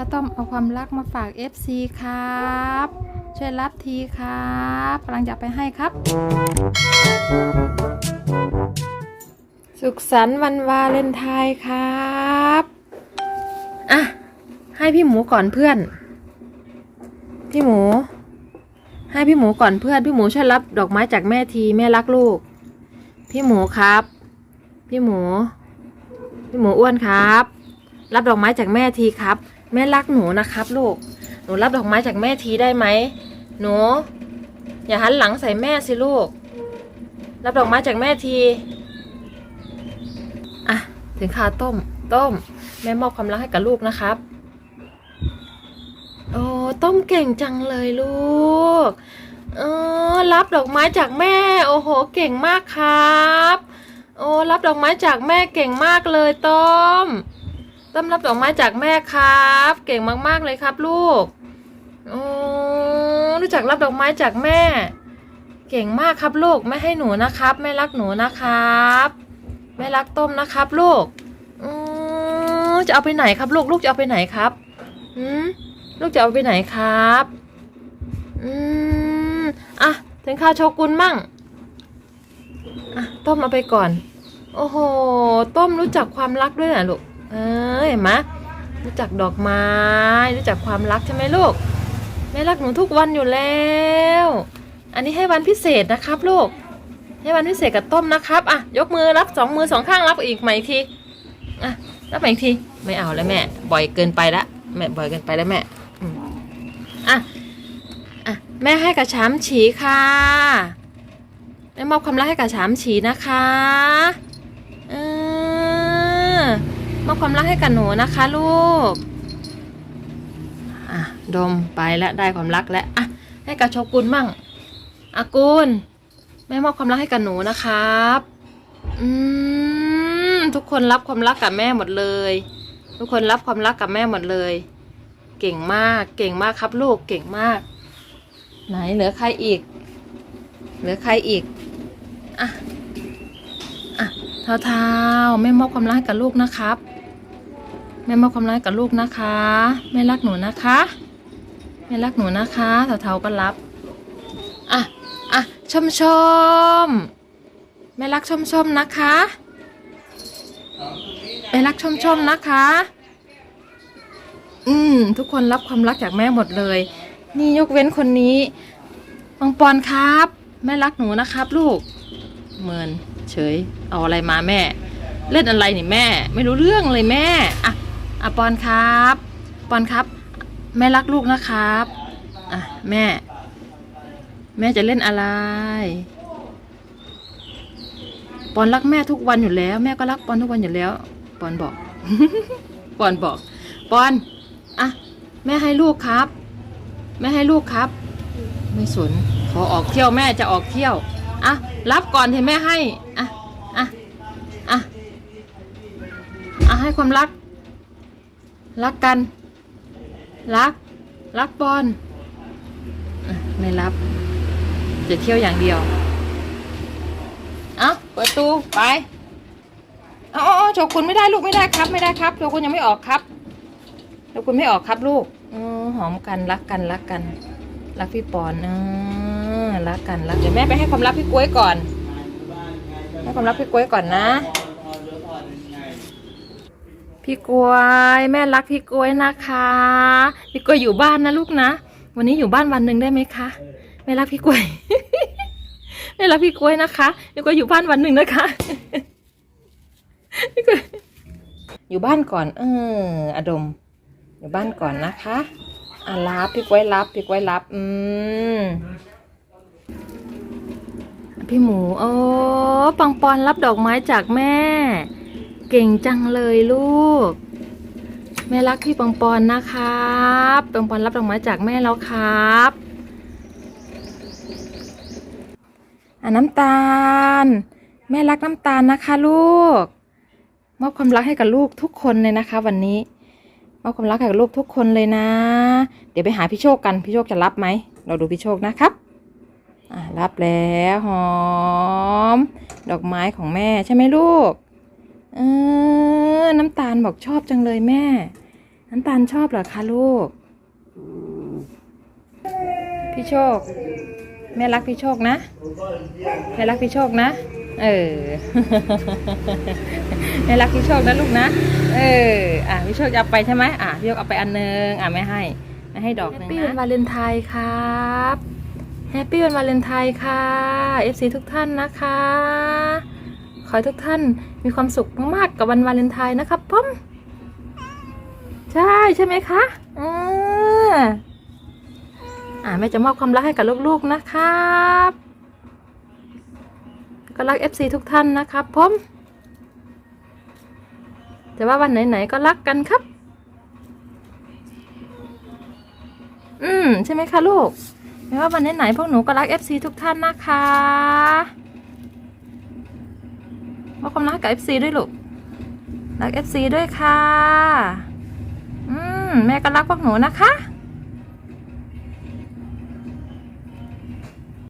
ข้าต้มเอาความรักมาฝาก FC ครับ ช่วยรับทีครับกำลังจะไปให้ครับ สุขสันต์วันวาเลนไทน์ครับอะให้พี่หมูก่อนเพื่อน พี่หมู ให้พี่หมูก่อนเพื่อน พี่หมูช่วยรับดอกไม้จากแม่ทีแม่รักลูก พี่หมูครับ พี่หมู พี่หมูอ้วนครับ รับดอกไม้จากแม่ทีครับ แม่รักหนูนะครับ ลูก หนูรับดอกไม้จากแม่ทีได้ไหม หนู อย่าหันหลังใส่แม่สิลูก รับดอกไม้จากแม่ที อะ ถึงคาต้ม ต้ม แม่มอบความรักให้กับลูกนะครับ โอ้ต้มเก่งจังเลยลูก เออ รับดอกไม้จากแม่ โอ้โห เก่งมากครับ โอ้ รับดอกไม้จากแม่เก่งมากเลยต้ม ต้มรับดอกไม้จากแม่ครับ เก่งมากๆเลยครับ ลูกโอ้รู้จักรับดอกไม้จากแม่ เก่งมากครับลูกแม่ให้หนูนะครับแม่รักหนูนะครับแม่รักต้มนะครับ ลูกอือจะเอาไปไหนครับ ลูกลูกจะเอาไปไหนครับอืมลูกจะเอาไปไหนครับอืมอะถึงข้าวโชกุนมั่งอะต้มเอาไปก่อน โอ้โห ต้มรู้จักความรักด้วยนะลูก เออเห็นไหมรู้จักดอกไม้ รู้จักความรักใช่ไหมลูกแม่รักหนูทุกวันอยู่แล้ว อันนี้ให้วันพิเศษนะครับลูก ให้วันพิเศษกับต้มนะครับอะยกมือรับสองมือสองข้างรับอีกใหม่อีกทีอะรับใหม่อีกทีไม่เอาแล้วแม่ บ่อยเกินไปละแม่บ่อยเกินไปแล้วแม่อะอะแม่ให้กระชามฉีค่ะแม่มอบความรักให้กระชามฉีนะคะเออ มอบความรักให้กับหนูนะคะลูก อะ ดมไปแล้วได้ความรักแล้ว อะ ให้กับโชกุนมั่งอากุลแม่มอบความรักให้กับหนูนะครับ อืม ทุกคนรับความรักกับแม่หมดเลย ทุกคนรับความรักกับแม่หมดเลย เก่งมาก เก่งมากครับลูก เก่งมาก ไหนเหลือใครอีก เหลือใครอีก อะ อะเท้าเท้าๆแม่มอบความรักให้กับลูกนะครับ แม่มอบความรักกับลูกนะคะ แม่รักหนูนะคะ แม่รักหนูนะคะเท้าๆก็รับอะอะชมชมแม่รักชมชมนะคะแม่รักชมชมนะคะ อืมทุกคนรับความรักจากแม่หมดเลย นี่ยกเว้นคนนี้ปังปอนครับ แม่รักหนูนะครับ ลูกเมินเฉยเอาอะไรมาแม่ เล่นอะไรนี่แม่ ไม่รู้เรื่องเลยแม่อะ อะปอนครับ ปอนครับ แม่รักลูกนะครับอะแม่ แม่จะเล่นอะไร ปอนรักแม่ทุกวันอยู่แล้ว แม่ก็รักปอนทุกวันอยู่แล้ว ปอนบอก ปอนบอก ปอนอะแม่ให้ลูกครับ แม่ให้ลูกครับ ไม่สนขอออกเที่ยวแม่จะออกเที่ยวอะรับก่อนที่แม่ให้อะอะอะอะให้ความรัก รักกัน รัก รักปอนไม่รับ จะเที่ยวอย่างเดียว เอาเปิดตู้ไปเอาเอาเอาโชกุนไม่ได้ลูกไม่ได้ครับ ไม่ได้ครับโชกุนยังไม่ออกครับโชกุนไม่ออกครับลูกอหอมกันรักกันรักกัน รักพี่ปอนเออรักกันรักเดี๋ยวแม่ไปให้ความรักพี่กล้วยก่อน ให้ความรักพี่กล้วยก่อนนะ พี่กล้วย แม่รักพี่กล้วยนะคะ พี่กล้วยอยู่บ้านนะลูกนะ วันนี้อยู่บ้านวันหนึ่งได้ไหมคะแม่รักพี่กล้วยแม่รักพี่กล้วยนะคะพี่กล้วยอยู่บ้านวันหนึ่งนะคะพี่กล้วยอยู่บ้านก่อน เอออดม อยู่บ้านก่อนนะคะอะรับพี่กล้วยรับพี่กล้วยรับ อืมพี่หมู โอ้ปังปอนรับดอกไม้จากแม่ เก่งจังเลยลูก แม่รักพี่ปังปอนนะครับปังปอนรับดอกไม้จากแม่แล้วครับอะน้ำตาล แม่รักน้ำตาลนะคะ ลูกมอบความรักให้กับลูกทุกคนเลยนะคะ วันนี้มอบความรักให้กับลูกทุกคนเลยนะ เดี๋ยวไปหาพี่โชคกันพี่โชคจะรับไหมเราดูพี่โชคนะครับอะรับแล้วหอม ดอกไม้ของแม่ใช่ไหมลูก เออ น้ำตาลบอกชอบจังเลยแม่ น้ำตาลชอบเหรอคะลูก พี่โชค แม่รักพี่โชคนะ แม่รักพี่โชคนะ เออ แม่รักพี่โชคนะลูกนะ เออ อะพี่โชคจะเอาไปใช่ไหมอะพี่โชคเอาไปอันนึง อะไม่ให้ไม่ให้ดอกนึงนะ แฮปปี้วันวาเลนไทน์ครับแฮปปี้วันวาเลนไทน์ค่ะ FC ทุกท่านนะคะ ขอให้ทุกท่านมีความสุขมากๆกับวันวาเลนไทน์นะครับผมใช่ใช่ไหมคะอ่าอ่าแม่จะมอบความรักให้กับลูกๆนะครับก็รัก FC ทุกท่านนะครับผมแต่ว่าวันไหนๆก็รักกันครับ อืม ใช่ไหมคะลูก ไม่ว่าวันไหนๆพวกหนูก็รัก FC ทุกท่านนะคะ มอบความรักกับ FC ด้วยลูก รัก FC ด้วยค่ะ อืม แม่ก็รักพวกหนูนะคะ